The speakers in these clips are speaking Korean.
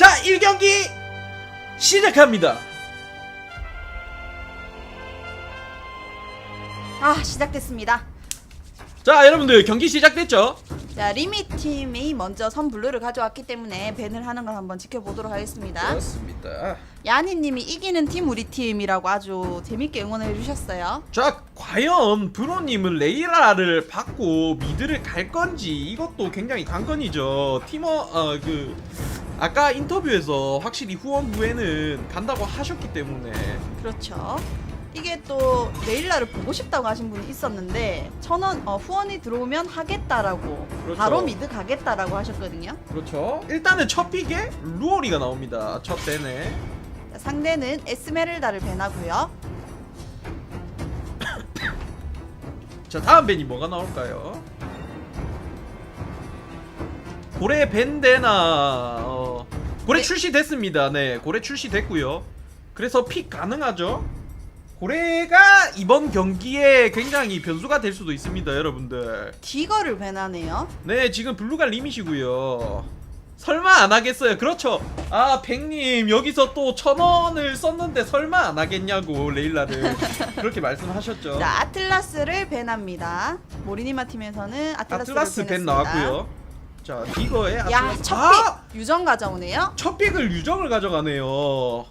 자 1경기 시작합니다 아 시작됐습니다. 자 여러분들 경기 시작됐죠 자 리미 팀이 먼저 선 블루를 가져왔기 때문에 밴을 하는 걸 한번 지켜보도록 하겠습니다. 그렇습니다 야니님이 이기는 팀 우리 팀이라고 아주 재밌게 응원해 주셨어요. 자 과연 브로님은 레이라를 받고 미드를 갈 건지 이것도 굉장히 관건이죠 팀워 어그 아까 인터뷰에서 확실히 후원부에는 간다고 하셨기 때문에 그렇죠. 이게 또 레일라를 보고 싶다고 하신 분이 있었는데 천원 어, 후원이 들어오면 하겠다라고 그렇죠. 바로 미드 가겠다라고 하셨거든요. 그렇죠 일단은 첫 픽에 루오리가 나옵니다 첫 자, 상대는 에스메랄다를 밴하고요. 자 다음 밴이 뭐가 나올까요? 고래 밴데나 어, 고래 네. 출시됐습니다. 네 고래 출시됐고요. 그래서 픽 가능하죠? 고래가 이번 경기에 굉장히 변수가 될 수도 있습니다, 여러분들. 디거를 밴하네요. 네 지금 블루가 리밋이고요. 설마 안 하겠어요? 그렇죠. 아 백님 여기서 또 천 원을 썼는데 설마 안 하겠냐고 레일라를 그렇게 말씀하셨죠. 자 아틀라스를 밴합니다. 모리니마 팀에서는 아틀라스를 아틀라스 밴 밴했습니다. 나왔고요. 자 디거의 야, 아틀라스. 첫 아! 픽 유정 가져오네요. 첫 픽을 유정을 가져가네요.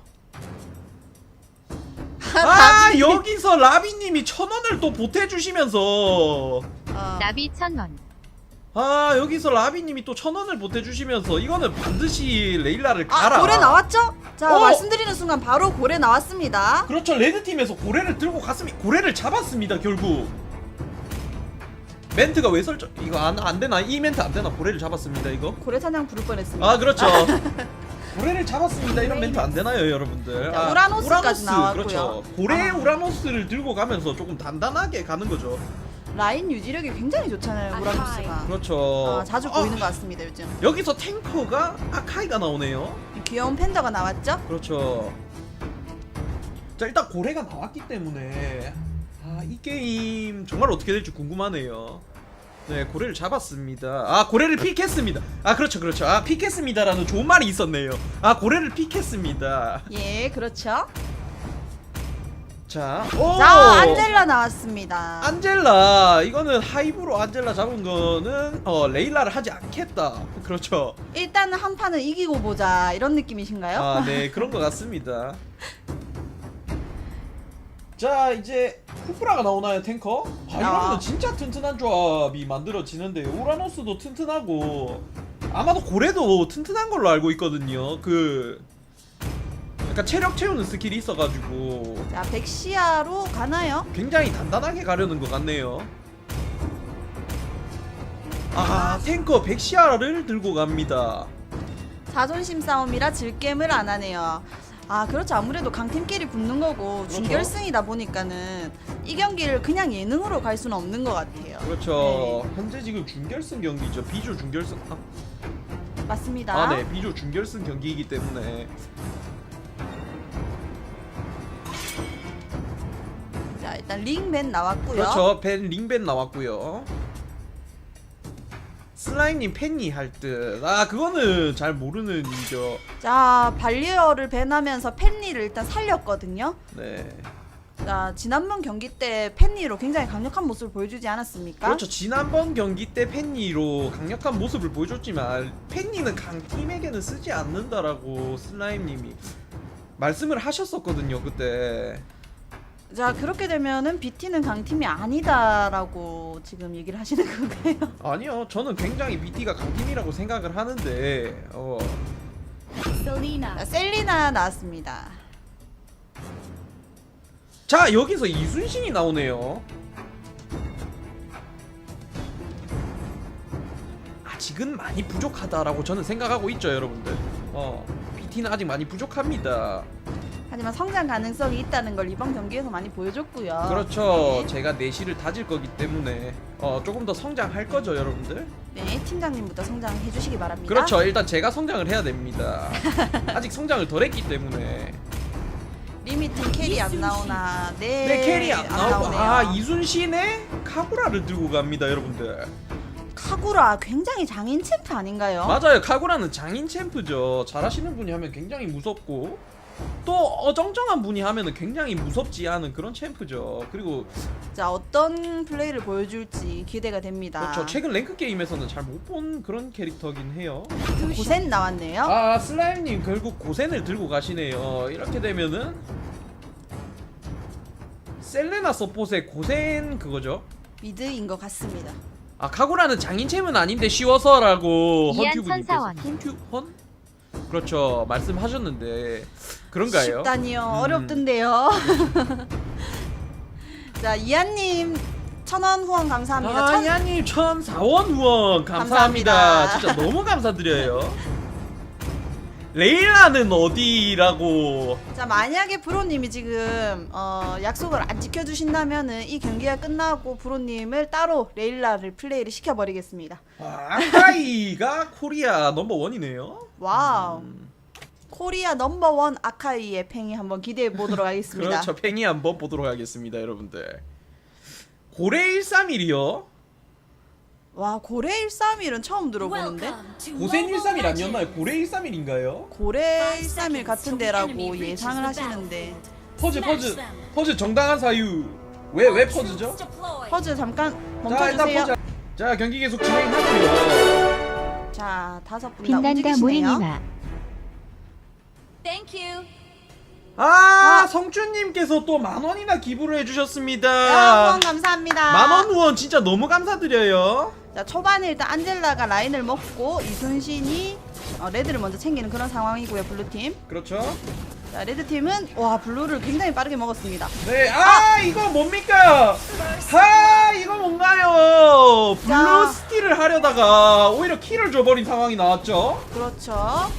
아 여기서 라비님이 천 원을 또 보태주시면서 어, 나비 천원 아 여기서 라비님이 또 천 원을 보태주시면서 이거는 반드시 레일라를 가라. 아, 고래 나왔죠? 자, 어! 말씀드리는 순간 바로 고래 나왔습니다. 그렇죠 레드 팀에서 고래를 들고 갔습니다. 고래를 잡았습니다 결국. 멘트가 왜 설정? 이거 안, 안 되나? 이 멘트 안 되나? 고래를 잡았습니다 이거. 고래 사냥 부를 뻔했습니다. 아 그렇죠. 고래를 잡았습니다. 이런 멘트 안 되나요, 여러분들? 자, 우라노스까지 나왔고요. 그렇죠. 고래 아. 우라노스를 들고 가면서 조금 단단하게 가는 거죠. 라인 유지력이 굉장히 좋잖아요, 아, 우라노스가. 그렇죠. 아, 자주 어, 보이는 것 같습니다, 요즘. 여기서 탱커가 아카이가 나오네요. 귀여운 팬더가 나왔죠? 그렇죠. 자 일단 고래가 나왔기 때문에 아 이 게임 정말 어떻게 될지 궁금하네요. 네 고래를 잡았습니다. 아 고래를 픽했습니다. 아 그렇죠 그렇죠. 아 픽했습니다라는 좋은 말이 있었네요. 아 고래를 픽했습니다. 예, 그렇죠. 자, 오! 자, 안젤라 나왔습니다. 안젤라 이거는 하이브로 안젤라 잡은 거는 어 레일라를 하지 않겠다. 그렇죠. 일단은 한 판은 이기고 보자, 이런 느낌이신가요? 아, 네 그런 것 같습니다. 자 이제 쿠프라가 나오나요 탱커? 아 이러면. 진짜 튼튼한 조합이 만들어지는데요. 우라노스도 튼튼하고 아마도 고래도 튼튼한 걸로 알고 있거든요. 그 약간 체력 채우는 스킬이 있어가지고 자, 백시아로 가나요? 굉장히 단단하게 가려는 것 같네요. 아 탱커 백시아를 들고 갑니다. 자존심 싸움이라 질겜을 안 하네요. 아 그렇죠 아무래도 강팀끼리 붙는 거고 그렇죠. 준결승이다 보니까는 이 경기를 그냥 예능으로 갈 수는 없는 것 같아요. 그렇죠. 현재 지금 준결승 경기죠. 비조 준결승. 아, 맞습니다. 아, 네, 비조 준결승 경기이기 때문에 자 일단 링벤 나왔고요. 그렇죠. 벤 링벤 나왔고요. 슬라임님 팬니 할 듯. 아 그거는 잘 모르는 이죠. 자 발리어를 밴하면서 펜니를 일단 살렸거든요. 네. 자 지난번 경기 때 펜니로 굉장히 강력한 모습을 보여주지 않았습니까? 그렇죠. 지난번 경기 때 팬니로 강력한 모습을 보여줬지만 팬니는 강팀에게는 쓰지 않는다라고 슬라임님이 말씀을 하셨었거든요. 그때. 자 그렇게 되면은 BT는 강팀이 아니다라고 지금 얘기를 하시는 건가요? 아니요. 저는 굉장히 BT가 강팀이라고 생각을 하는데 어. 셀리나 자 셀리나 나왔습니다. 자 여기서 이순신이 나오네요. 아직은 많이 부족하다라고 저는 생각하고 있죠, 여러분들. 어, BT는 아직 많이 부족합니다. 하지만 성장 가능성이 있다는 걸 이번 경기에서 많이 보여줬고요. 그렇죠. 네. 제가 내실을 다질 거기 때문에 어, 조금 더 성장할 거죠, 여러분들. 네, 팀장님부터 성장해 주시기 바랍니다. 그렇죠. 일단 제가 성장을 해야 됩니다. 아직 성장을 덜 했기 때문에. 리미트 캐리 안 나오나? 네. 네, 캐리 안 나오고 나오네요. 아, 이순신의 카구라를 들고 갑니다, 여러분들. 카구라 굉장히 장인 챔프 아닌가요? 맞아요. 카구라는 장인 챔프죠. 잘하시는 분이 하면 굉장히 무섭고 또 어정쩡한 분이 하면은 굉장히 무섭지 않은 그런 챔프죠. 그리고 자 어떤 플레이를 보여줄지 기대가 됩니다. 그렇죠. 최근 랭크 게임에서는 잘 못 본 그런 캐릭터긴 해요. 고센 나왔네요. 아 슬라임님 결국 고센을 들고 가시네요. 이렇게 되면은 셀레나 서폿의 고센 그거죠. 미드인 것 같습니다. 아 카구라는 장인챔은 아닌데 쉬워서라고 선사원. 헌큐 헌? 그렇죠 말씀하셨는데 그런가요? 쉽다니요. 음. 어렵던데요. 자 이한님 천원 후원 감사합니다. 천- 아야님 1004원 후원 감사합니다. 감사합니다. 진짜 너무 감사드려요. 레일라는 어디라고? 자 만약에 브로님이 지금 어, 약속을 안 지켜주신다면은 이 경기가 끝나고 브로님을 따로 레일라를 플레이를 시켜버리겠습니다. 아, 아카이가 코리아 넘버 원이네요. 와우. 음, 코리아 넘버원 아카이의 팽이 한번 기대해 보도록 하겠습니다. 그렇죠. 팽이 한번 보도록 하겠습니다, 여러분들. 고래 131이요. 와 고래 131은 처음 들어보는데 고센 131 아니었나요? 고래 131인가요? 고래 131 같은 데라고 예상을 하시는데 퍼즈 퍼즈 퍼즈 정당한 사유. 왜 왜 퍼즈죠? 퍼즐 잠깐 자 일단 멈춰주세요. 퍼즈. 자 경기 계속 진행하고요. 자 다섯 분다 빛난다 움직이시네요. 모리니마. Thank you. 아, 아. 성준님께서 또 만 원이나 기부를 야, 해주셨습니다. 후원 감사합니다. 만 원 후원 진짜 너무 감사드려요. 자 초반에 일단 안젤라가 라인을 먹고 이순신이 어, 레드를 먼저 챙기는 그런 상황이고요 블루팀. 그렇죠. 자 레드팀은 와 블루를 굉장히 빠르게 먹었습니다. 네, 아, 이거 뭡니까? 아, 이거 뭔가요? 블루 자. 스틸을 하려다가 오히려 킬을 줘버린 상황이 나왔죠. 그렇죠.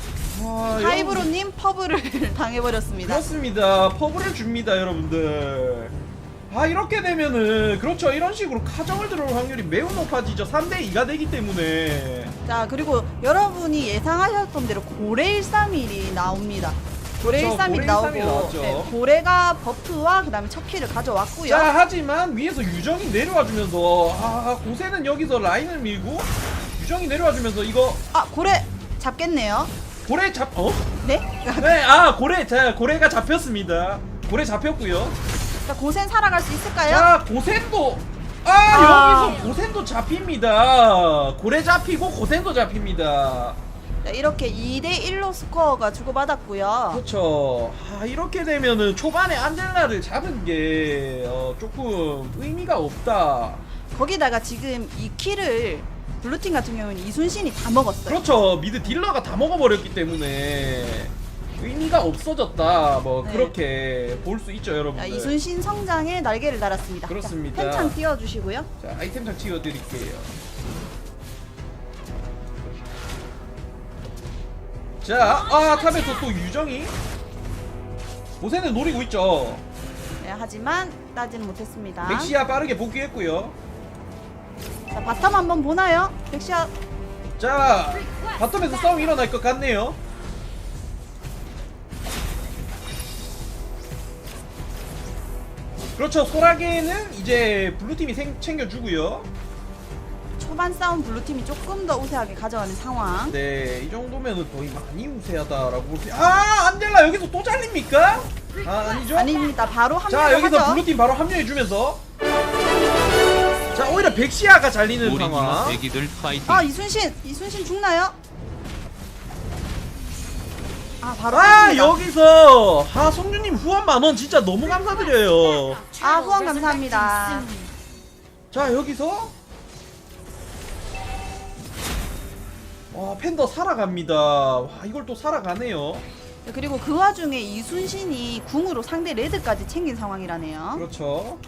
와, 하이브로님 퍼블을 당해버렸습니다. 그렇습니다. 퍼블을 줍니다, 여러분들. 아 이렇게 되면은 그렇죠 이런 식으로 카정을 들어올 확률이 매우 높아지죠 3대 2가 되기 때문에 자 그리고 여러분이 예상하셨던 대로 고래 131이 나옵니다. 고래 그렇죠, 131이 고래 나오고 131 나왔죠. 네, 고래가 버프와 그다음에 첫 키를 가져왔고요. 자 하지만 위에서 유정이 내려와 주면서 아 고세는 여기서 라인을 밀고 유정이 내려와 주면서 이거 아 고래 잡겠네요. 고래 잡 어? 네? 네, 아 고래 자 고래가 잡혔습니다. 고래 잡혔고요. 자 고센 살아갈 수 있을까요? 자 고센도 아, 아. 여기서 고센도 잡힙니다. 고래 잡히고 고센도 잡힙니다. 자, 이렇게 2대 1로 스코어가 주고받았고요. 그렇죠. 아 이렇게 되면은 초반에 안젤라를 잡은 게 어, 조금 의미가 없다. 거기다가 지금 이 키를 블루팀 같은 경우는 이순신이 다 먹었어요. 그렇죠. 미드 딜러가 다 먹어버렸기 때문에 의미가 없어졌다. 뭐 네. 그렇게 볼 수 있죠, 자, 여러분들. 이순신 성장에 날개를 달았습니다. 그렇습니다. 자, 펜창 띄워주시고요. 자 아이템창 치워드릴게요. 자, 아 탑에서 또 유정이 고세는 노리고 있죠. 네, 하지만 따지는 못했습니다. 멕시아 빠르게 복귀했고요. 자, 바텀 한번 보나요? 렉시아 자, 바텀에서 싸움 일어날 것 같네요. 그렇죠. 소라게는 이제 블루팀이 생- 챙겨주고요. 초반 싸움 블루팀이 조금 더 우세하게 가져가는 상황. 네, 이 정도면은 거의 많이 우세하다라고 볼 수. 아, 안젤라 여기서 또 잘립니까? 아, 아니죠? 아닙니다. 바로 자, 합류를 여기서 하죠. 블루팀 바로 합류해 주면서. 자, 오히려 백시아가 잘리는 상황. 애기들 파이팅 아 이순신 이순신 죽나요? 아 바로 아, 뺐습니다. 여기서 아, 성준님 후원 만원 진짜 너무 감사드려요. 아 후원 감사합니다. 자 여기서 와 팬더 살아갑니다 와 이걸 또 살아가네요 그리고 그 와중에 이순신이 궁으로 상대 레드까지 챙긴 상황이라네요. 그렇죠.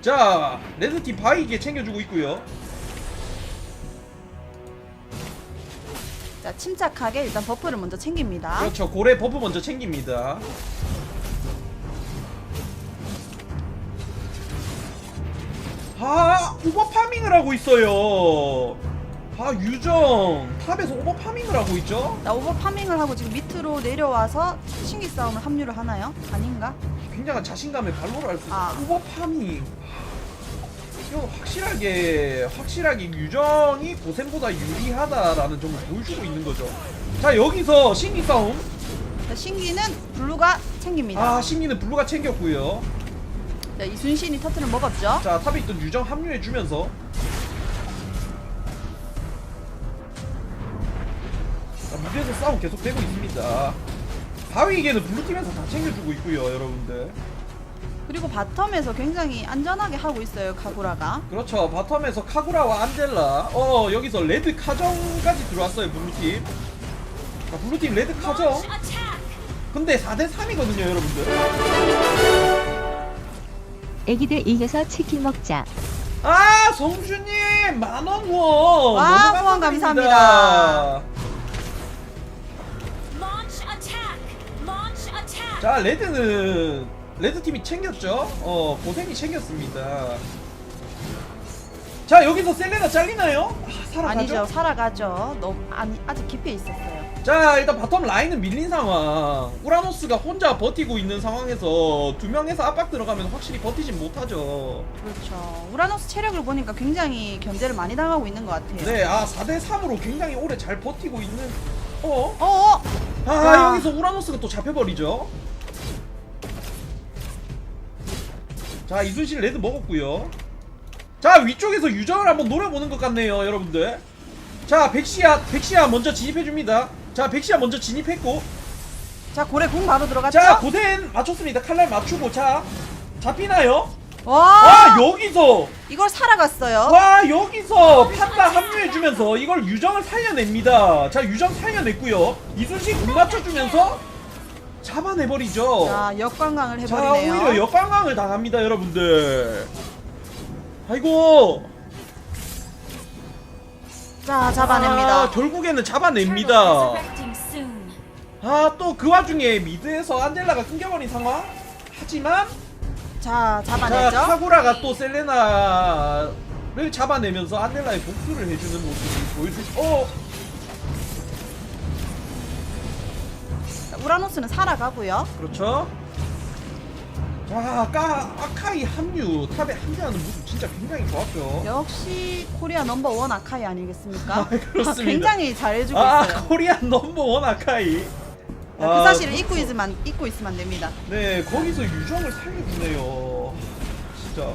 자 레드팀 바이게 챙겨주고 있고요. 자 침착하게 일단 버프를 먼저 챙깁니다. 그렇죠. 고래 버프 먼저 챙깁니다. 아 오버 파밍을 하고 있어요 아 유정 탑에서 오버 파밍을 하고 있죠 자 오버 파밍을 하고 지금 밑으로 내려와서 신기 싸움을 합류를 하나요? 아닌가? 굉장한 자신감의 발로를 할수 있어요 아. 오버 파밍 이건 확실하게 확실하게 유정이 고센보다 유리하다라는 점을 보여주고 있는 거죠. 자 여기서 신기 싸움. 자, 신기는 블루가 챙깁니다. 아 신기는 블루가 챙겼고요. 자, 이순신이 터트를 먹었죠. 자 탑에 있던 유정 합류해 주면서 무대에서 싸움 계속되고 있습니다. 바위에게는 블루팀에서 다 챙겨주고 있고요, 여러분들. 그리고 바텀에서 굉장히 안전하게 하고 있어요, 카구라가. 그렇죠. 바텀에서 카구라와 안젤라. 어 여기서 레드 카정까지 들어왔어요, 블루팀. 자, 블루팀 레드 카정. 근데 4대 3이거든요, 여러분들. 애기들 이겨서 치킨 먹자. 아, 성주님 만원 후원. 와, 너무 후원 감사합니다. 자 레드는 레드 팀이 챙겼죠. 어 고생이 챙겼습니다. 자 여기서 셀레나 잘리나요? 아, 살아가죠. 아니죠, 살아가죠. 너무 아니 아직 깊이 있었어요. 자 일단 바텀 라인은 밀린 상황. 우라노스가 혼자 버티고 있는 상황에서 두 명에서 압박 들어가면 확실히 버티진 못하죠. 그렇죠. 우라노스 체력을 보니까 굉장히 견제를 많이 당하고 있는 것 같아요. 네, 아 4대 3으로 굉장히 오래 잘 버티고 있는. 어? 어, 어, 아 와. 여기서 우라노스가 또 잡혀버리죠. 자 이순신 레드 먹었고요. 자 위쪽에서 유정을 한번 노려보는 것 같네요, 여러분들. 자 백시아 백시아 먼저 진입해줍니다. 자 백시아 먼저 진입했고, 자 고래 궁 바로 들어갔죠. 자 고덴 맞췄습니다. 칼날 맞추고 자 잡히나요? 와, 아 여기서 이걸 살아갔어요. 와 여기서 판다 합류해주면서 이걸 유정을 살려냅니다. 자 유정 살려냈고요. 이순신 공 맞춰주면서 잡아내버리죠. 자 역관광을 자 해버리네요. 오히려 역관광을 당합니다 여러분들 아이고 자 잡아냅니다. 아, 결국에는 잡아냅니다. 아 또 그 와중에 미드에서 안젤라가 끊겨버린 상황 하지만 자 자 잡아내죠. 카구라가 또 셀레나를 잡아내면서 안젤라의 복수를 해주는 모습을 보여주 어 우라노스는 살아가고요. 그렇죠 자 아까 아카이 합류 탑에 합류하는 모습 진짜 굉장히 좋았죠 역시 코리아 넘버 원 아카이 아니겠습니까? 아, 그렇습니다. 굉장히 잘해주고 아 있어요. 코리안 넘버원 아카이 자, 그 사실을 잊고 있으면 잊고 있으면 안 됩니다. 네 거기서 유정을 살려주네요 진짜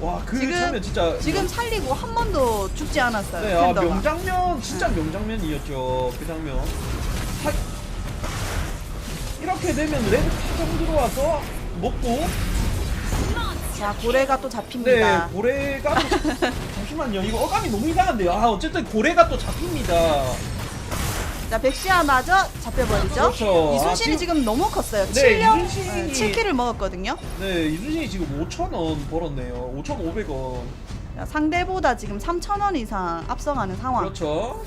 와그 지금- 장면 진짜 지금 살리고 한 번도 죽지 않았어요. 네, 아, 팬더가. 명장면 진짜 명장면이었죠 그 장면 하... 이렇게 되면 레드 파정 들어와서 먹고 자 고래가 또 네 잡힙니다. 고래가 또 잡- 잠시만요 이거 어감이 너무 이상한데요 아 어쨌든 고래가 또 잡힙니다 자 백시아마저 잡혀버리죠. 그렇죠. 이순신이 아, 지금 너무 컸어요. 네, 7령 이순신이- 7킬을 먹었거든요. 네 이순신이 지금 5천원 벌었네요 5,500원 자, 상대보다 지금 3,000원 이상 앞서가는 상황. 그렇죠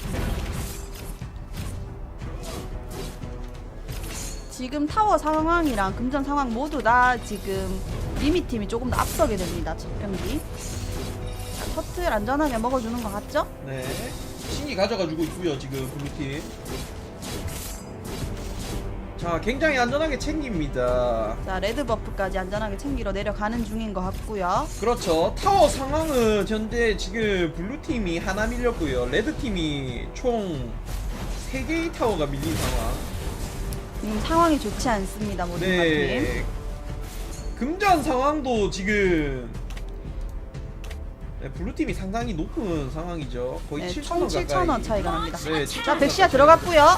지금 타워 상황이랑 금전 상황 모두 다 지금 리미 팀이 조금 더 앞서게 됩니다. 첫 경기. 자, 커트를 안전하게 먹어주는 것 같죠? 네. 신이 가져가지고 있고요 지금 블루팀. 자 굉장히 안전하게 챙깁니다. 자 레드 버프까지 안전하게 챙기러 내려가는 중인 것 같고요. 그렇죠. 타워 상황은 현재 지금 블루 팀이 하나 밀렸고요. 레드 팀이 총 3개의 타워가 밀린 상황. 지금 상황이 좋지 않습니다. 모든 팀. 네. 금전 상황도 지금 네, 블루팀이 상당히 높은 상황이죠. 거의 네, 7,000원 총 가까이. 7,000원 차이가 납니다. 네, 7,000원 자 백시아 가까이. 들어갔고요. 아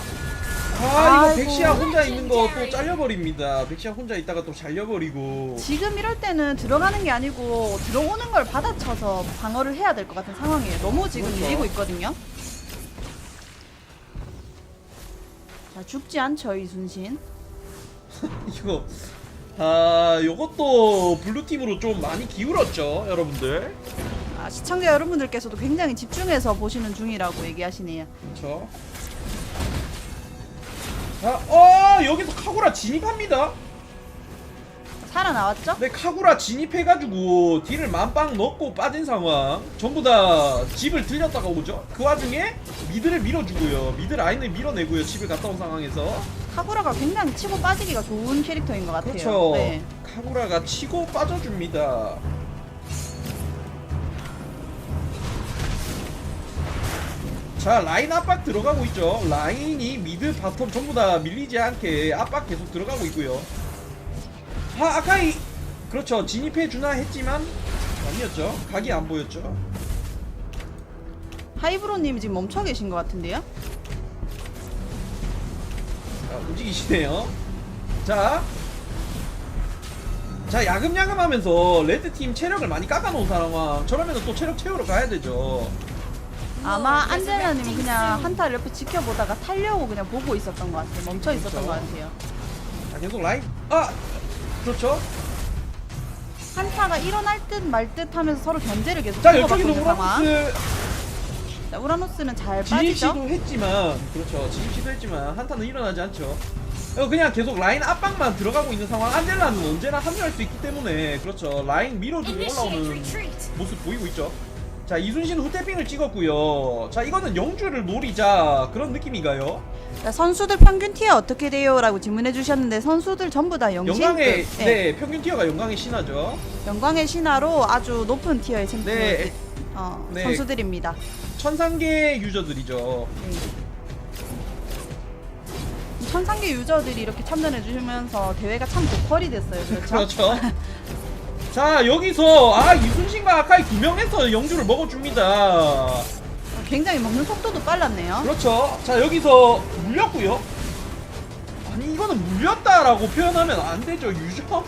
이거 아이고. 백시아 혼자 있는 거 또 잘려버립니다. 백시아 혼자 있다가 또 잘려버리고. 지금 이럴 때는 들어가는 게 아니고 들어오는 걸 받아쳐서 방어를 해야 될 것 같은 상황이에요. 너무 지금 그렇죠. 밀리고 있거든요. 자 죽지 않죠 이순신. 이거 아 요것도 블루 팀으로 좀 많이 기울었죠, 여러분들. 아, 시청자 여러분들께서도 굉장히 집중해서 보시는 중이라고 얘기하시네요. 그렇죠. 자, 어 여기서 카구라 진입합니다. 살아나왔죠? 근데 카구라 진입해가지고 딜을 만빵 넣고 빠진 상황. 전부 다 집을 들렸다가 오죠? 그 와중에 미드를 밀어주고요. 미드 라인을 밀어내고요 집을 갔다 온 상황에서. 카구라가 굉장히 치고 빠지기가 좋은 캐릭터인 것 같아요. 그렇죠. 네. 카구라가 치고 빠져줍니다. 자 라인 압박 들어가고 있죠. 라인이 미드 바텀 전부 다 밀리지 않게 압박 계속 들어가고 있고요. 하 아카이 그렇죠. 진입해 주나 했지만 아니었죠. 각이 안 보였죠. 하이브로님이 지금 멈춰 계신 것 같은데요? 자, 움직이시네요. 자. 자 야금야금 하면서 레드팀 체력을 많이 깎아놓은 상황. 저러면 또 체력 채우러 가야 되죠. 아마 안젤라님은 그냥 한타를 옆에 지켜보다가 타려고 그냥 보고 있었던 것 같아요. 멈춰 있었던 그렇죠. 것 같아요. 자 계속 라인. 아 그렇죠? 한타가 일어날 듯 말 듯 하면서 서로 견제를 계속 자 주고받고 여기도 있는 상황. 우라노스. 자, 우라노스는 잘 진입 빠지죠? 시도 했지만 그렇죠. 진입 시도 했지만 한타는 일어나지 않죠. 어, 그냥 계속 라인 압박만 들어가고 있는 상황. 안젤라는 언제나 합류할 수 있기 때문에 그렇죠. 라인 밀어주고 올라오는 retreat. 모습 보이고 있죠 자 이순신 후태핑을 찍었고요 자 이거는 영주를 노리자 그런 느낌인가요 자, 선수들 평균 티어 어떻게 돼요? 라고 질문해 주셨는데 선수들 전부 다 영신급 영광의 네. 네 평균 티어가 영광의 신화죠 영광의 신화로 아주 높은 티어의 챔피언 네. 어, 네. 선수들입니다. 천상계 유저들이죠 네. 천상계 유저들이 이렇게 참전해 주시면서 대회가 참 고퀄이 됐어요. 그렇죠? 그렇죠. 자 여기서 아 이순신과 아카이 두 명에서 영주를 먹어줍니다. 굉장히 먹는 속도도 빨랐네요. 그렇죠. 자 여기서 물렸고요. 아니 이거는 물렸다라고 표현하면 안 되죠. 유정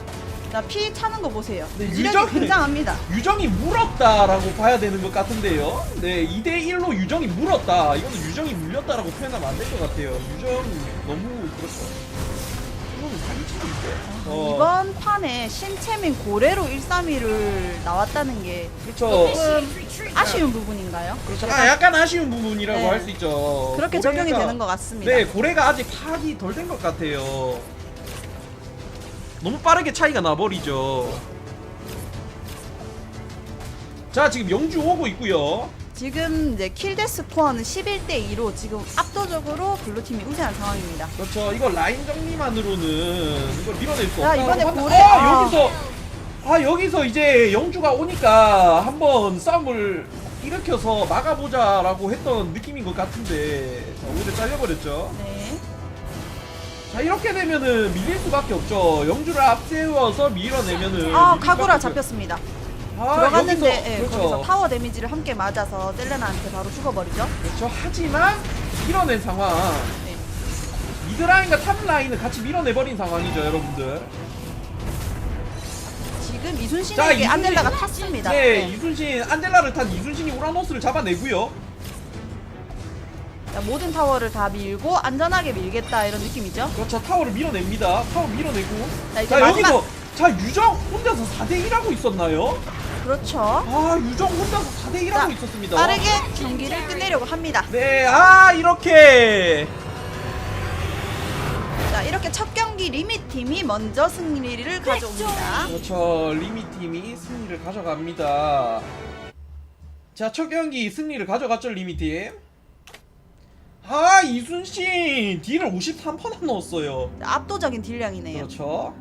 자, 피 차는 거 보세요. 네, 유지력이 유적이- 굉장합니다. 유정이 물었다라고 봐야 되는 것 같은데요. 네 2대 1로 유정이 물었다. 이거는 유정이 물렸다라고 표현하면 안 될 것 같아요. 유정 너무 그렇죠. 어, 이번 판에 신체민 고래로 132를 나왔다는 게 그렇죠. Retreat. 아쉬운 부분인가요? 그렇죠. 아 약간 아쉬운 부분이라고 네. 할 수 있죠. 그렇게 적용이 되는 것 같습니다. 네, 고래가 아직 파악이 덜 된 것 같아요. 너무 빠르게 차이가 나버리죠. 자, 지금 영주 오고 있고요. 지금 이제 킬대 스코어는 11대 2로 지금 압도적으로 블루팀이 우세한 상황입니다. 그렇죠. 이거 라인 정리만으로는 이걸 밀어낼 수 자, 없다. 이번에 한- 고래- 아, 아. 여기서 아 여기서 이제 영주가 오니까 한번 싸움을 일으켜서 막아보자라고 했던 느낌인 것 같은데 자, 오히려 잘려버렸죠. 네. 자 이렇게 되면은 밀릴 수밖에 없죠. 영주를 앞세워서 밀어내면은. 아, 밀릴 카구라 수밖에 없- 잡혔습니다. 아, 들어갔는데 여기서, 예, 그렇죠. 거기서 타워 데미지를 함께 맞아서 셀레나한테 바로 죽어버리죠. 그렇죠. 하지만 밀어낸 상황. 네. 미드라인과 탑라인을 같이 밀어내버린 상황이죠, 여러분들. 지금 자, 이순신에게 이순신- 안젤라가 탔습니다. 네, 네. 이순신 안젤라를 탄 이순신이 우라노스를 잡아내고요. 자, 모든 타워를 다 밀고 안전하게 밀겠다 이런 느낌이죠. 그렇죠. 타워를 밀어냅니다. 타워 밀어내고. 자, 이제 자, 마지막 여기서 자 유정 혼자서 4대 1 하고 있었나요? 그렇죠. 아 유정 혼자서 4대 1 자, 하고 있었습니다. 빠르게 경기를 끝내려고 합니다. 네, 아 이렇게 자, 이렇게 첫 경기 리밋 팀이 먼저 승리를 가져옵니다. 그렇죠. 리미 팀이 승리를 가져갑니다. 자, 첫 경기 승리를 가져갔죠, 리미 팀. 아, 이순신 딜을 53%나 넣었어요. 자, 압도적인 딜량이네요. 그렇죠.